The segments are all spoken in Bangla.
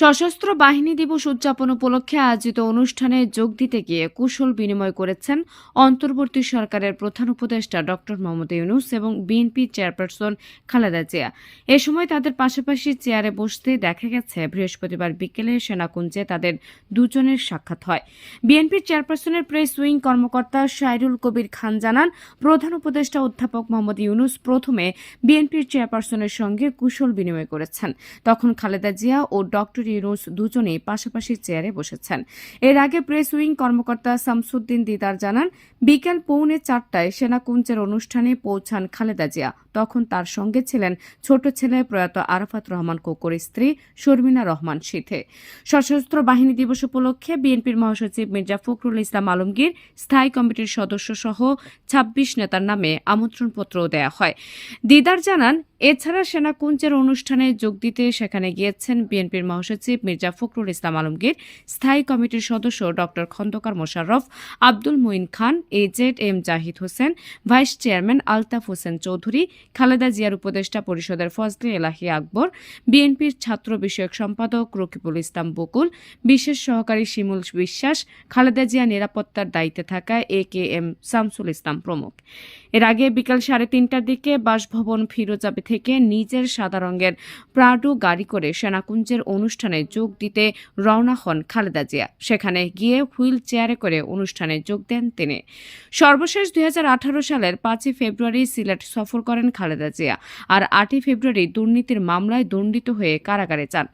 সশস্ত্র বাহিনী দিবস উদযাপন উপলক্ষে আয়োজিত অনুষ্ঠানে যোগ দিতে গিয়ে কুশল বিনিময় করেছেন অন্তর্বর্তী সরকারের প্রধান উপদেষ্টা ডক্টর মোহাম্মদ ইউনুস এবং বিএনপি চেয়ারপারসন খালেদা জিয়া। এ সময় তাদের পাশাপাশি চেয়ারে বসতে দেখা গেছে, বৃহস্পতিবার বিকেলে সেনাকুঞ্জে তাদের দুজনের সাক্ষাৎ হয়। বিএনপির চেয়ারপারসনের প্রেস উইং কর্মকর্তা শাইরুল কবির খান জানান, প্রধান উপদেষ্টা অধ্যাপক মোহাম্মদ ইউনুস প্রথমে বিএনপির চেয়ারপারসনের সঙ্গে কুশল বিনিময় করেছেন। তখন খালেদা জিয়া ও ডক্টর ইউনুস দুজনেই পাশাপাশি চেয়ারে বসেছেন। এর আগে প্রেস উইং কর্মকর্তা শামসুদ্দিন দিদার জানান, বিকেল পৌনে চারটায় সেনাকুঞ্জের অনুষ্ঠানে পৌঁছান খালেদা জিয়া। তখন তার সঙ্গে ছিলেন ছোট ছেলে প্রয়াত আরাফাত রহমান কোকর স্ত্রী শর্মিনা রহমান শীথে সশস্ত্র বাহিনী দিবস উপলক্ষে বিএনপির মহাসচিব মির্জা ফখরুল ইসলাম আলমগীর, স্থায়ী কমিটির সদস্য সহ ছাব্বিশ নেতার নামে আমন্ত্রণপত্রও দেয়া হয়। দিদার জানান, এছাড়া সেনাকুঞ্জের অনুষ্ঠানে যোগ দিতে সেখানে গিয়েছেন বিএনপির মহাসচিব মির্জা ফখরুল ইসলাম আলমগীর, স্থায়ী কমিটির সদস্য doctor Khandaker Mosharraf, Abdul Moyeen Khan A Z M Zahid Hossain, vice chairman Altaf Hossain Chowdhury Khaleda জিয়ার উপদেষ্টা পরিষদের ফজলে এলাহি আকবর, বিএনপির ছাত্র বিষয়ক সম্পাদক রকিবুল ইসলাম বকুল, বিশেষ সহকারী শিমুল বিশ্বাস, খালেদা জিয়া নিরাপত্তার দায়িত্বে থাকা এ কে এম শামসুল ইসলাম প্রমুখ। এর আগে বিকাল সাড়ে তিনটার দিকে বাসভবন ফিরোজাবে থেকে নিজের সাদা রঙের প্রাডো গাড়ি করে সেনাকুঞ্জের অনুষ্ঠানে যোগ দিতে রওনা হন খালেদা জিয়া। সেখানে গিয়ে হুইল চেয়ারে করে অনুষ্ঠানে যোগ দেন তিনি। সর্বশেষ দুই হাজার আঠারো সালের পাঁচই ফেব্রুয়ারি সিলেট সফর করেন খালেদা জিয়া। আর আটই ফেব্রুয়ারি দুর্নীতির মামলায় দণ্ডিত হয়ে কারাগারে যান।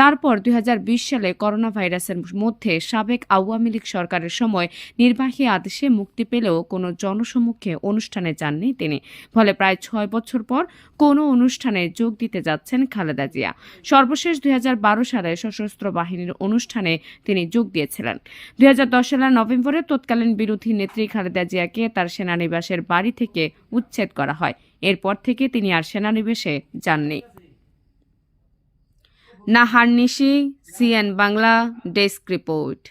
তারপর দুই হাজার বিশ সালে করোনা ভাইরাসের মধ্যে সাবেক আওয়ামী লীগ সরকারের সময় নির্বাহী আদেশে মুক্তি পেলেও কোনো জনসম্মুখে অনুষ্ঠানে যাননি তিনি। ফলে প্রায় ছয় বছর পর কোনো অনুষ্ঠানে যোগ দিতে যাচ্ছেন খালেদা জিয়া। সর্বশেষ দুই হাজার বারো সালে সশস্ত্র বাহিনীর অনুষ্ঠানে তিনি যোগ দিয়েছিলেন। দুই হাজার দশ সালের নভেম্বরে তৎকালীন বিরোধী নেত্রী খালেদা জিয়াকে তার সেনানিবাসের বাড়ি থেকে উচ্ছেদ করা হয়। এরপর থেকে তিনি আর সেনানিবেশে যাননি। Nahar Nishi CN Bangla desk report.